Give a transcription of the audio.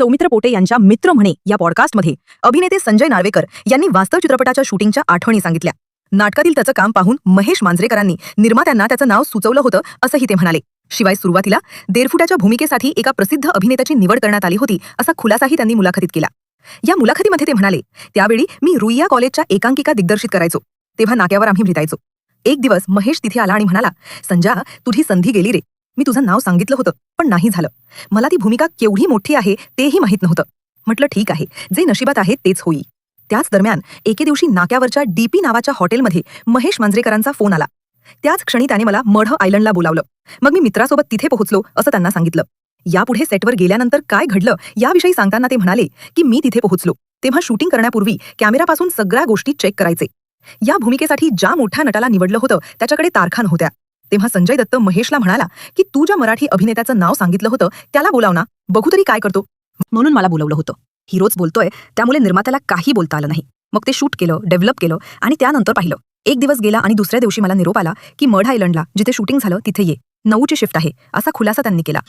सौमित्र पोटे यांच्या मित्र म्हणे या पॉडकास्टमध्ये अभिनेते संजय नार्वेकर यांनी वास्तव चित्रपटाच्या शूटिंगच्या आठवणी सांगितल्या. नाटकातील त्याचं काम पाहून महेश मांजरेकरांनी निर्मात्यांना त्याचं नाव सुचवलं होतं असंही ते म्हणाले. शिवाय सुरुवातीला देरफुटाच्या भूमिकेसाठी एका प्रसिद्ध अभिनेत्याची निवड करण्यात आली होती असा खुलासाही त्यांनी मुलाखतीत केला. या मुलाखतीमध्ये ते म्हणाले त्यावेळी मी रुईया कॉलेजच्या एकांकिका दिग्दर्शित करायचो. तेव्हा नाक्यावर आम्ही भेटायचो. एक दिवस महेश तिथे आला आणि म्हणाला संजा तुझी संधी गेली रे. मी तुझं नाव सांगितलं होतं पण नाही झालं. मला ती भूमिका केवढी मोठी आहे तेही माहीत नव्हतं. म्हटलं ठीक आहे. जे नशिबात आहे तेच होई त्याच दरम्यान एके दिवशी नाक्यावरच्या डीपी नावाच्या हॉटेलमध्ये महेश मांजरेकरांचा फोन आला. त्याच क्षणी त्याने मला मढ आयलंडला बोलावलं. मग मी मित्रासोबत तिथे पोहोचलो असं त्यांना सांगितलं. यापुढे सेटवर गेल्यानंतर काय घडलं याविषयी सांगताना ते म्हणाले की मी तिथे पोहोचलो. तेव्हा शूटिंग करण्यापूर्वी कॅमेरापासून सगळ्या गोष्टी चेक करायचे. या भूमिकेसाठी ज्या मोठ्या नटाला निवडलं होतं त्याच्याकडे तारखा नव्हत्या तेव्हा संजय दत्त महेशला म्हणाला की तू ज्या मराठी अभिनेत्याचं नाव सांगितलं होतं त्याला बोलाव ना. बघू तरी काय करतो. म्हणून मला बोलवलं होतं. हिरोच बोलतोय त्यामुळे निर्मात्याला काही बोलता आलं नाही. मग ते शूट केलं डेव्हलप केलं आणि त्यानंतर पाहिलं. एक दिवस गेला आणि दुसऱ्या दिवशी मला निरोप आला की मढ आयलंडला जिथे शूटिंग झालं तिथे ये. नऊची शिफ्ट आहे. असा खुलासा त्यांनी केला.